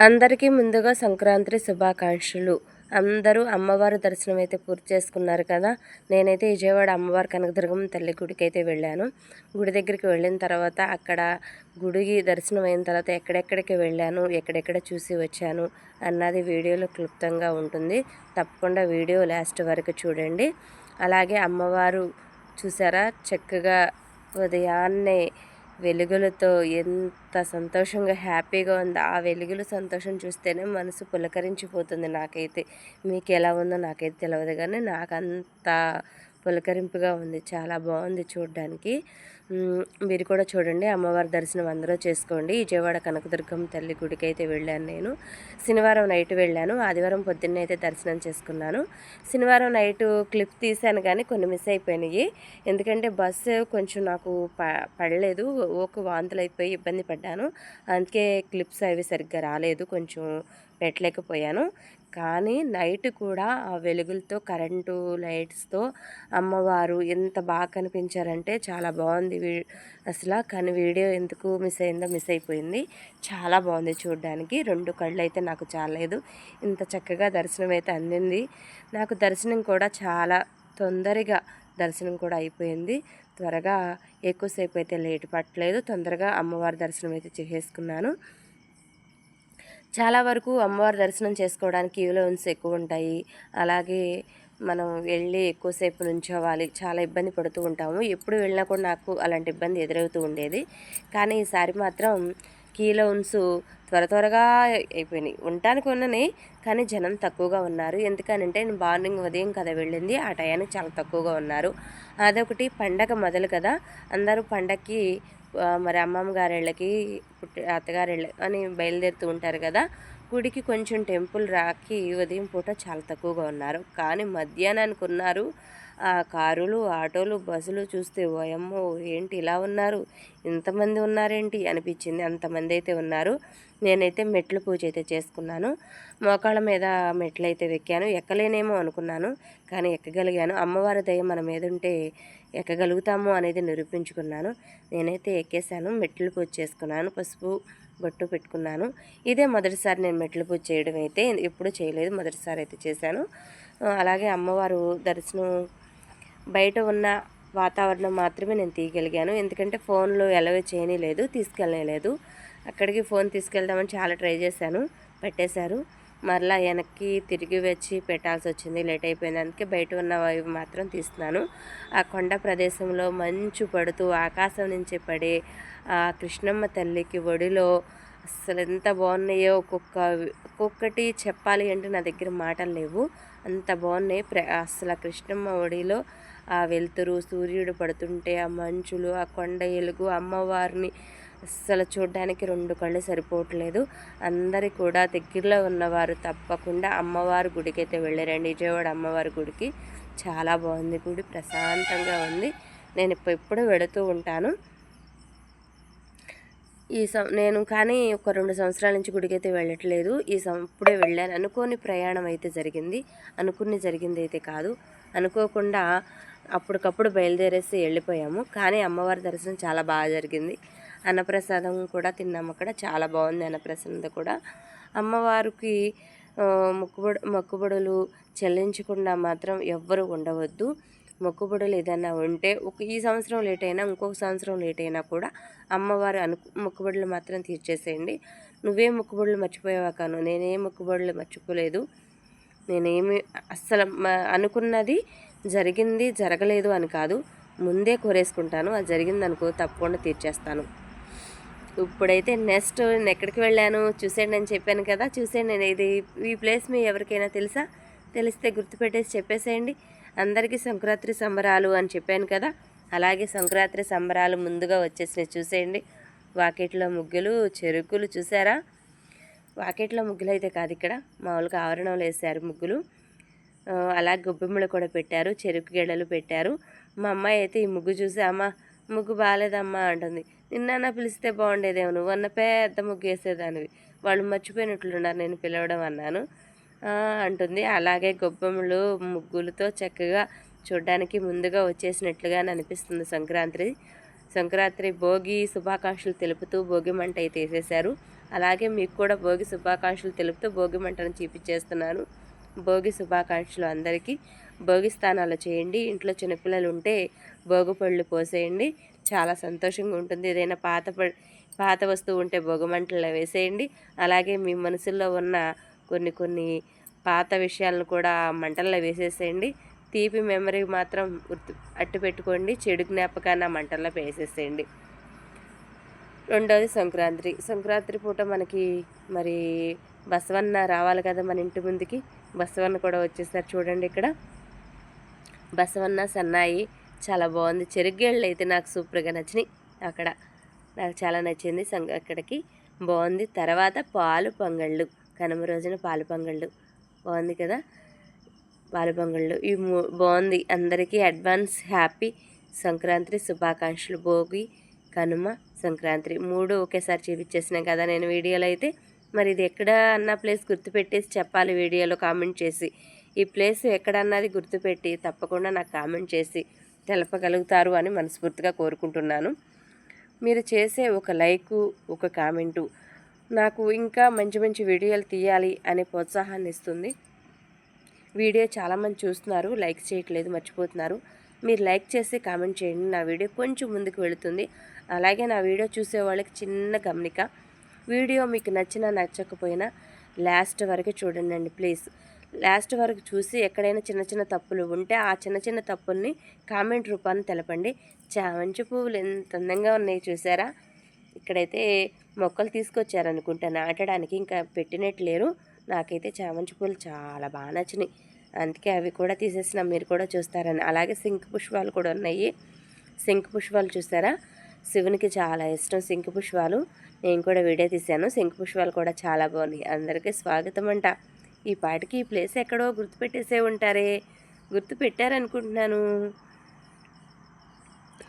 అందరికీ ముందుగా సంక్రాంతి శుభాకాంక్షలు. అందరూ అమ్మవారి దర్శనం అయితే పూర్తి చేసుకున్నారు కదా. నేనైతే విజయవాడ అమ్మవారి కనకదుర్గమ్మ తల్లి గుడికి అయితే వెళ్ళాను. గుడి దగ్గరికి వెళ్ళిన తర్వాత అక్కడ గుడికి దర్శనం అయిన తర్వాత ఎక్కడెక్కడికి వెళ్ళాను ఎక్కడెక్కడ చూసి వచ్చాను అన్నది వీడియోలో క్లుప్తంగా ఉంటుంది. తప్పకుండా వీడియో లాస్ట్ వరకు చూడండి. అలాగే అమ్మవారు చూసారా? చక్కగా ఉదయాన్నే వెలుగులతో ఎంత సంతోషంగా హ్యాపీగా ఉందో ఆ వెలుగులు సంతోషం చూస్తేనే మనసు పులకరించిపోతుంది నాకైతే. మీకు ఎలా ఉందో నాకైతే తెలియదు కానీ నాకు అంత పులకరింపుగా ఉంది. చాలా బాగుంది చూడడానికి. మీరు కూడా చూడండి. అమ్మవారి దర్శనం అందరూ చేసుకోండి. విజయవాడ కనకదుర్గం తల్లి గుడికి అయితే వెళ్ళాను నేను. శనివారం నైట్ వెళ్ళాను. ఆదివారం పొద్దున్నే అయితే దర్శనం చేసుకున్నాను. శనివారం నైట్ క్లిప్ తీశాను కానీ కొన్ని మిస్ అయిపోయినాయి. ఎందుకంటే బస్సు కొంచెం నాకు ప పడలేదు. ఓకు వాంతులు అయిపోయి ఇబ్బంది పడ్డాను. అందుకే క్లిప్స్ అవి సరిగ్గా రాలేదు. కొంచెం పెట్టలేకపోయాను. కానీ నైట్ కూడా ఆ వెలుగులతో కరెంటు లైట్స్తో అమ్మవారు ఎంత బాగా కనిపించారంటే చాలా బాగుంది వీ అసలు కానీ వీడియో ఎందుకు మిస్ అయిందో మిస్ అయిపోయింది. చాలా బాగుంది చూడడానికి. రెండు కళ్ళు అయితే నాకు చాలేదు ఇంత చక్కగా దర్శనం అయితే అందింది. నాకు దర్శనం కూడా చాలా తొందరగా దర్శనం కూడా అయిపోయింది. త్వరగా ఎక్కువసేపు అయితే లేట్ పట్టలేదు. తొందరగా అమ్మవారి దర్శనం అయితే చేసేసుకున్నాను. చాలా వరకు అమ్మవారి దర్శనం చేసుకోవడానికి క్యూ లైన్స్ ఎక్కువ ఉంటాయి అలాగే మనం వెళ్ళి ఎక్కువసేపు నుంచోవాలి. చాలా ఇబ్బంది పడుతూ ఉంటాము. ఎప్పుడు వెళ్ళినా కూడా నాకు అలాంటి ఇబ్బంది ఎదురవుతూ ఉండేది. కానీ ఈసారి మాత్రం కీలోన్స్ త్వర త్వరగా అయిపోయినాయి. ఉండటానికి ఉన్నని కానీ జనం తక్కువగా ఉన్నారు. ఎందుకనంటే నేను మార్నింగ్ ఉదయం కదా వెళ్ళింది. ఆ టయానికి చాలా తక్కువగా ఉన్నారు. అదొకటి పండగ మొదలు కదా. అందరూ పండగకి మరి అమ్మమ్మ గారిళ్ళకి పుట్టి అత్తగారిళ్ళ అని బయలుదేరుతూ ఉంటారు కదా గుడికి కొంచెం టెంపుల్ రాకి ఉదయం పూట చాలా తక్కువగా ఉన్నారు. కానీ మధ్యాహ్నానికి ఉన్నారు. కారులు ఆటోలు బస్సులు చూస్తే ఓయమ్మో ఏంటి ఇలా ఉన్నారు? ఇంతమంది ఉన్నారేంటి? అనిపించింది. అంతమంది అయితే ఉన్నారు. నేనైతే మెట్లు పూజ అయితే చేసుకున్నాను. మోకాళ్ళ మీద మెట్లు అయితే వెక్కాను. ఎక్కలేనేమో అనుకున్నాను కానీ ఎక్కగలిగాను. అమ్మవారి దయ మన మీద ఉంటే ఎక్కగలుగుతాము అనేది నిరూపించుకున్నాను. నేనైతే ఎక్కేసాను మెట్లు పూజ చేసుకున్నాను పసుపు బొట్టు పెట్టుకున్నాను. ఇదే మొదటిసారి నేను మెట్లు పూజ చేయడం అయితే ఎప్పుడు చేయలేదు. మొదటిసారి అయితే చేశాను. అలాగే అమ్మవారు దర్శనం బయట ఉన్న వాతావరణం మాత్రమే నేను తీయగలిగాను. ఎందుకంటే ఫోన్లో ఎలవ చేయలేదు తీసుకెళ్ళలేదు అక్కడికి ఫోన్ తీసుకెళ్దామని చాలా ట్రై చేశాను. పెట్టేశారు. మరలా వెనక్కి తిరిగి వచ్చి పెట్టాల్సి వచ్చింది. లేట్ అయిపోయింది అందుకే బయట వైపు మాత్రం తీస్తున్నాను. ఆ కొండ ప్రదేశంలో మంచు పడుతూ ఆకాశం నుంచి పడే ఆ కృష్ణమ్మ తల్లికి ఒడిలో అసలు ఎంత బాగున్నాయో ఒక్కొక్క ఒక్కొక్కటి చెప్పాలి అంటే నా దగ్గర మాటలు లేవు. అంత బాగున్నాయి. ప్ర అసలు కృష్ణమ్మ ఒడిలో ఆ వెలుతురు సూర్యుడు పడుతుంటే ఆ మంచులు ఆ కొండ ఎలుగు అమ్మవారిని అస్సలు చూడడానికి రెండు కళ్ళు సరిపోవట్లేదు. అందరి కూడా దగ్గరలో ఉన్నవారు తప్పకుండా అమ్మవారి గుడికి అయితే వెళ్ళారండి. విజయవాడ అమ్మవారి గుడికి చాలా బాగుంది గుడి ప్రశాంతంగా ఉంది. నేను ఇప్పుడు ఎప్పుడు వెళుతూ ఉంటాను. ఈ సం నేను కానీ ఒక రెండు సంవత్సరాల నుంచి గుడికి అయితే వెళ్ళట్లేదు. ఈ సం ఇప్పుడే వెళ్ళాను. అనుకోని ప్రయాణం అయితే జరిగింది. అనుకుని జరిగింది అయితే కాదు. అనుకోకుండా అప్పటికప్పుడు బయలుదేరేసి వెళ్ళిపోయాము. కానీ అమ్మవారి దర్శనం చాలా బాగా జరిగింది. అన్నప్రసాదం కూడా తిన్నాము అక్కడ. చాలా బాగుంది అన్నప్రసాదం కూడా. అమ్మవారికి మొక్కుబడు మొక్కుబడులు చెల్లించకుండా మాత్రం ఎవ్వరు ఉండవద్దు. మొక్కుబడులు ఏదైనా ఉంటే ఒక ఈ సంవత్సరం లేట్ అయినా ఇంకొక సంవత్సరం లేట్ అయినా కూడా అమ్మవారు అను మొక్కుబడులు మాత్రం తీర్చేసేయండి. నువ్వే మొక్కుబడులు మర్చిపోయావా కాను? నేనే మొక్కుబడులు మర్చిపోలేదు. నేనేమి అస్సలు అనుకున్నది జరిగింది జరగలేదు అని కాదు. ముందే కోరేసుకుంటాను. అది జరిగింది అనుకో తప్పకుండా తీర్చేస్తాను. ఇప్పుడైతే నెక్స్ట్ నేను ఎక్కడికి వెళ్ళాను? చూసేయండి అని చెప్పాను కదా. చూసేయండి. నేను ఇది ఈ ప్లేస్ మీ ఎవరికైనా తెలుసా? తెలిస్తే గుర్తుపెట్టేసి చెప్పేసేయండి. అందరికీ సంక్రాంతి సంబరాలు అని చెప్పాను కదా. అలాగే సంక్రాంతి సంబరాలు ముందుగా వచ్చేసినవి చూసేయండి. వాకిట్లో ముగ్గులు చెరుకులు చూసారా? వాకిట్లో ముగ్గులు అయితే కాదు ఇక్కడ. మామూలుగా ఆవరణంలో వేసారు ముగ్గులు. అలాగే గొబ్బెమ్మలు కూడా పెట్టారు చెరుకు గెడలు పెట్టారు. మా అమ్మాయి అయితే ఈ ముగ్గు చూసి అమ్మ ముగ్గు బాగాలేదమ్మా అంటుంది. నిన్న పిలిస్తే బాగుండేదేమో నువ్వు అన్న పెద్ద ముగ్గు వేసేదానివి. వాళ్ళు మర్చిపోయినట్లున్నారు నేను పిలవడం అన్నాను. అంటుంది. అలాగే గొబ్బెమ్మలు ముగ్గులతో చక్కగా చూడడానికి ముందుగా వచ్చేసినట్లుగా అనిపిస్తుంది సంక్రాంతి. సంక్రాంతి భోగి శుభాకాంక్షలు తెలుపుతూ భోగి మంట అయితే వేసేశారు. అలాగే మీకు కూడా భోగి శుభాకాంక్షలు తెలుపుతూ భోగి మంటను చూపించేస్తున్నాను. భోగి శుభాకాంక్షలు అందరికీ. భోగి స్థానాలు చేయండి. ఇంట్లో చిన్నపిల్లలు ఉంటే భోగి పళ్ళు పోసేయండి. చాలా సంతోషంగా ఉంటుంది. ఏదైనా పాత పాత వస్తువు ఉంటే భోగమంటల్లో వేసేయండి. అలాగే మీ మనసులో ఉన్న కొన్ని కొన్ని పాత విషయాలను కూడా మంటల్లో వేసేసేయండి. తీపి మెమరీ మాత్రం గుర్తు అట్టు పెట్టుకోండి. చెడు జ్ఞాపకాన్ని మంటల్లో వేసేసేయండి. రెండవది సంక్రాంతి. సంక్రాంతి పూట మనకి మరి బసవన్న రావాలి కదా మన ఇంటి ముందుకి. బసవన్న కూడా వచ్చేసారు చూడండి ఇక్కడ. బసవన్న సన్నాయి చాలా బాగుంది. చెరుగేళ్ళు అయితే నాకు సూపర్గా నచ్చినాయి. అక్కడ నాకు చాలా నచ్చింది. సంగ అక్కడికి బాగుంది. తర్వాత పాలు పొంగళ్ళు కనుమ రోజున పాలు పొంగళ్ళు. బాగుంది కదా? పాలు పొంగళ్ళు. ఇవి బాగుంది. అందరికీ అడ్వాన్స్ హ్యాపీ సంక్రాంతి శుభాకాంక్షలు. భోగి కనుమ సంక్రాంతి. మూడు ఒకేసారి చూపించేసినాం కదా నేను వీడియోలో అయితే. మరి ఇది ఎక్కడ అన్న ప్లేస్ గుర్తుపెట్టేసి చెప్పాలి వీడియోలో కామెంట్ చేసి. ఈ ప్లేస్ ఎక్కడన్నది గుర్తుపెట్టి తప్పకుండా నాకు కామెంట్ చేసి తెలపగలుగుతారు అని మనస్ఫూర్తిగా కోరుకుంటున్నాను. మీరు చేసే ఒక లైకు ఒక కామెంటు నాకు ఇంకా మంచి మంచి వీడియోలు తీయాలి అనే ప్రోత్సాహాన్ని ఇస్తుంది. వీడియో చాలామంది చూస్తున్నారు లైక్ చేయట్లేదు మర్చిపోతున్నారు. మీరు లైక్ చేసి కామెంట్ చేయండి. నా వీడియో కొంచెం ముందుకు వెళుతుంది. అలాగే నా వీడియో చూసే వాళ్ళకి చిన్న గమనిక. వీడియో మీకు నచ్చినా నచ్చకపోయినా లాస్ట్ వరకు చూడండి ప్లీజ్. లాస్ట్ వరకు చూసి ఎక్కడైనా చిన్న చిన్న తప్పులు ఉంటే ఆ చిన్న చిన్న తప్పుల్ని కామెంట్ రూపాన్ని తెలపండి. చామంచి పువ్వులు ఎంత అందంగా ఉన్నాయి చూసారా? ఇక్కడైతే మొక్కలు తీసుకొచ్చారనుకుంటా నాటడానికి ఇంకా పెట్టినట్లేరు. నాకైతే చామంచి పూలు చాలా బాగా నచ్చినాయి. అందుకే అవి కూడా తీసేసిన. మీరు కూడా చూస్తారని. అలాగే సింక్ పుష్పాలు కూడా ఉన్నాయి. సింక్ పుష్పాలు చూసారా? శివునికి చాలా ఇష్టం సింక్ పుష్పాలు నేను కూడా వీడియో తీశాను. సింక్ పుష్పాలు కూడా చాలా బాగున్నాయి. అందరికీ స్వాగతం అంట ఈ పాటికి ఈ ప్లేస్ ఎక్కడో గుర్తుపెట్టేసే ఉంటారే. గుర్తుపెట్టారనుకుంటున్నాను.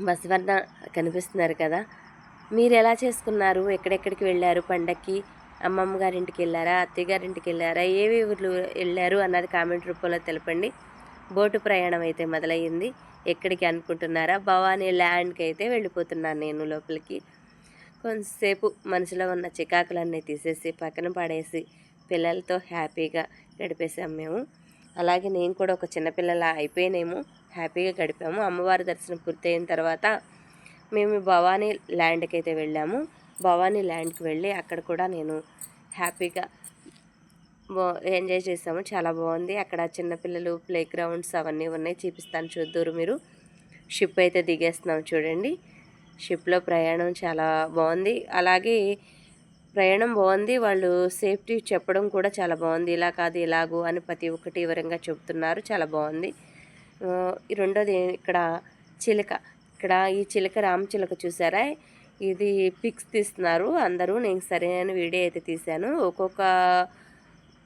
బసవర్ణ కనిపిస్తున్నారు కదా. మీరు ఎలా చేసుకున్నారు? ఎక్కడెక్కడికి వెళ్ళారు? పండక్కి అమ్మమ్మ గారింటికి వెళ్ళారా? అత్తయ్య గారింటికి వెళ్ళారా? ఏవి ఊర్లు వెళ్ళారు? అన్నది కామెంట్ రూపంలో తెలపండి. బోటు ప్రయాణం అయితే మొదలయ్యింది. ఎక్కడికి అనుకుంటున్నారా? భవానీ ల్యాండ్కి అయితే వెళ్ళిపోతున్నాను నేను లోపలికి. కొంతసేపు మనసులో ఉన్న చికాకులన్నీ తీసేసి పక్కన పడేసి పిల్లలతో హ్యాపీగా గడిపేసాం మేము. అలాగే నేను కూడా ఒక చిన్నపిల్లల అయిపోయినేమో హ్యాపీగా గడిపాము. అమ్మవారి దర్శనం పూర్తయిన తర్వాత మేము భవానీ ల్యాండ్కి అయితే వెళ్ళాము. భవానీ ల్యాండ్కి వెళ్ళి అక్కడ కూడా నేను హ్యాపీగా ఎంజాయ్ చేసాము. చాలా బాగుంది. అక్కడ చిన్నపిల్లలు ప్లే గ్రౌండ్స్ అవన్నీ ఉన్నాయి. చూపిస్తాను చూద్దరు మీరు. షిప్ అయితే దిగేస్తున్నాం చూడండి. షిప్లో ప్రయాణం చాలా బాగుంది. అలాగే ప్రయాణం బాగుంది. వాళ్ళు సేఫ్టీ చెప్పడం కూడా చాలా బాగుంది. ఇలా కాదు ఇలాగూ అని ప్రతి ఒక్కటి వివరంగా చెబుతున్నారు. చాలా బాగుంది. రెండోది ఇక్కడ చిలక. ఇక్కడ ఈ చిలక రామచిలక చూసారా? ఇది పిక్స్ తీస్తున్నారు అందరూ. నేను సరైన వీడియో అయితే తీశాను. ఒక్కొక్క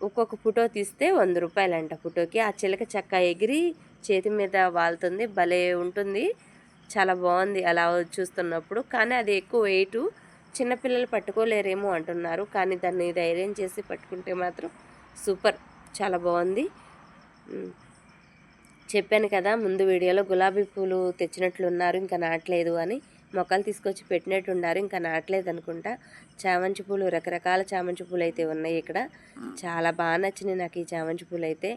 ఒక్కొక్క ఫోటో తీస్తే వంద రూపాయలంట ఫోటోకి. ఆ చిలక చెక్క ఎగిరి చేతి మీద వాళ్తుంది. భలే ఉంటుంది. చాలా బాగుంది అలా చూస్తున్నప్పుడు. కానీ అది ఎక్కువ వెయిట్ చిన్నపిల్లలు పట్టుకోలేరేమో అంటున్నారు. కానీ దాన్ని ధైర్యం చేసి పట్టుకుంటే మాత్రం సూపర్. చాలా బాగుంది. చెప్పాను కదా ముందు వీడియోలో గులాబీ పూలు తెచ్చినట్లున్నారు ఇంకా నాటలేదు అని. మొక్కలు తీసుకొచ్చి పెట్టినట్టు ఉన్నారు. ఇంకా నాటలేదు అనుకుంటా. చామంతి పూలు రకరకాల చామంతి పూలు అయితే ఉన్నాయి ఇక్కడ. చాలా బాగా నచ్చినాయి నాకు ఈ చామంతి పూలు అయితే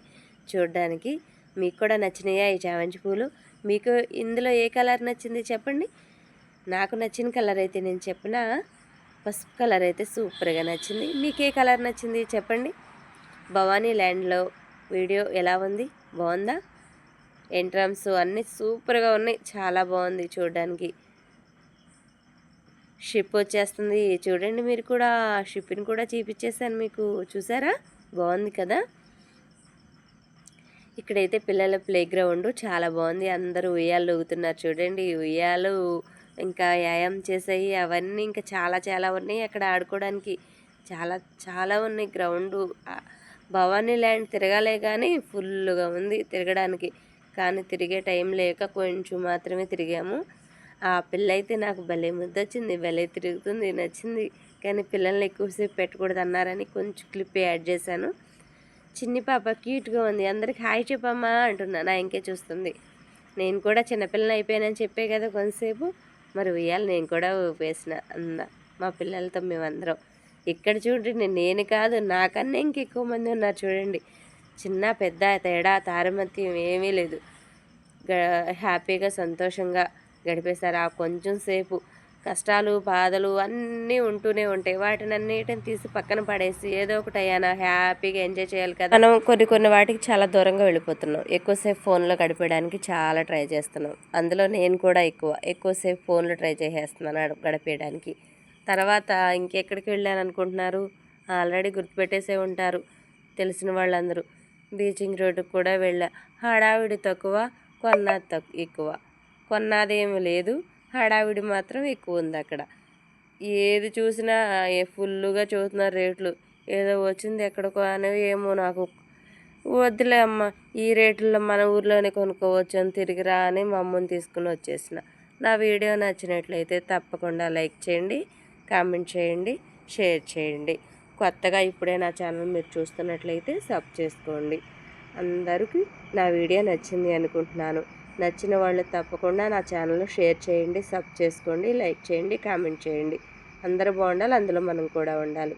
చూడడానికి. మీకు కూడా నచ్చినాయా ఈ చామంతి పూలు? మీకు ఇందులో ఏ కలర్ నచ్చింది చెప్పండి? నాకు నచ్చిన కలర్ అయితే నేను చెప్పిన. పసుపు కలర్ అయితే సూపర్గా నచ్చింది. మీకు ఏ కలర్ నచ్చింది చెప్పండి? భవానీ ల్యాండ్లో వీడియో ఎలా ఉంది? బాగుందా? ఎంట్రన్స్ అన్నీ సూపర్గా ఉన్నాయి. చాలా బాగుంది చూడడానికి. షిప్ వచ్చేస్తుంది. చూడండి మీరు కూడా షిప్ని కూడా చూపించేసాను మీకు. చూసారా? బాగుంది కదా? ఇక్కడైతే పిల్లల ప్లే గ్రౌండ్ చాలా బాగుంది. అందరూ ఉయ్యాలు ఊగుతున్నారు చూడండి. ఉయ్యాలు ఇంకా వ్యాయామం చేసాయి. అవన్నీ ఇంకా చాలా చాలా ఉన్నాయి అక్కడ ఆడుకోవడానికి. చాలా చాలా ఉన్నాయి గ్రౌండ్. భవానీ ల్యాండ్ తిరగాలే కానీ ఫుల్గా ఉంది తిరగడానికి. కానీ తిరిగే టైం లేక కొంచెం మాత్రమే తిరిగాము. ఆ పిల్ల అయితే నాకు భలే ముద్దొచ్చింది భలే తిరుగుతుంది నచ్చింది. కానీ పిల్లల్ని ఎక్కువసేపు పెట్టకూడదు అన్నారని కొంచెం క్లిప్ యాడ్ చేశాను. చిన్ని పాప క్యూట్గా ఉంది. అందరికి హాయ్ చెప్పమ్మా అంటున్నా. నా ఇంకే చూస్తుంది. నేను కూడా చిన్నపిల్లని అయిపోయానని చెప్పే కదా కొంతసేపు. మరి ఉయ్యాలి నేను కూడా ఊపేసిన అంద మా పిల్లలతో మేమందరం. ఇక్కడ చూడండి నేను కాదు నాకన్నా ఇంకెక్కువ మంది ఉన్నారు చూడండి. చిన్న పెద్ద తేడా తారమత్యం ఏమీ లేదు. హ్యాపీగా సంతోషంగా. గడిపేశారు. ఆ కొంచెం సేపు కష్టాలు బాధలు అన్నీ ఉంటూనే ఉంటాయి. వాటిని అన్నిటిని తీసి పక్కన పడేసి ఏదో ఒకటి అయ్యానా హ్యాపీగా ఎంజాయ్ చేయాలి కదా. మనం కొన్ని కొన్ని వాటికి చాలా దూరంగా వెళ్ళిపోతున్నాం. ఎక్కువసేపు ఫోన్లో గడిపేయడానికి చాలా ట్రై చేస్తున్నాం. అందులో నేను కూడా ఎక్కువ ఎక్కువసేపు ఫోన్లో ట్రై చేసేస్తున్నాను గడిపేయడానికి. తర్వాత ఇంకెక్కడికి వెళ్ళాను అనుకుంటున్నారు ఆల్రెడీ గుర్తుపెట్టేసే ఉంటారు తెలిసిన వాళ్ళందరూ. బీచింగ్ రోడ్డుకు కూడా వెళ్ళా. హడావిడి తక్కువ కొన్నది తక్కువ ఎక్కువ. కొన్నదేమి లేదు. హడావిడి మాత్రం ఎక్కువ ఉంది అక్కడ. ఏది చూసినా ఏ ఫుల్లుగా చూస్తున్నారు రేట్లు ఏదో వచ్చింది ఎక్కడికో అనేవి ఏమో నాకు. వద్దులే అమ్మ ఈ రేట్లలో మన ఊర్లోనే కొనుక్కోవచ్చు అని తిరిగిరా అని మా అమ్మని తీసుకుని వచ్చేసిన. నా వీడియో నచ్చినట్లయితే తప్పకుండా లైక్ చేయండి కామెంట్ చేయండి షేర్ చేయండి. కొత్తగా ఇప్పుడే నా ఛానల్ మీరు చూస్తున్నట్లయితే సబ్ చేసుకోండి. అందరికీ నా వీడియో నచ్చింది అనుకుంటున్నాను. నచ్చిన వాళ్ళు తప్పకుండా నా ఛానల్ షేర్ చేయండి సబ్ చేసుకోండి లైక్ చేయండి కామెంట్ చేయండి. అందరూ బాగుండాలి అందులో మనం కూడా ఉండాలి.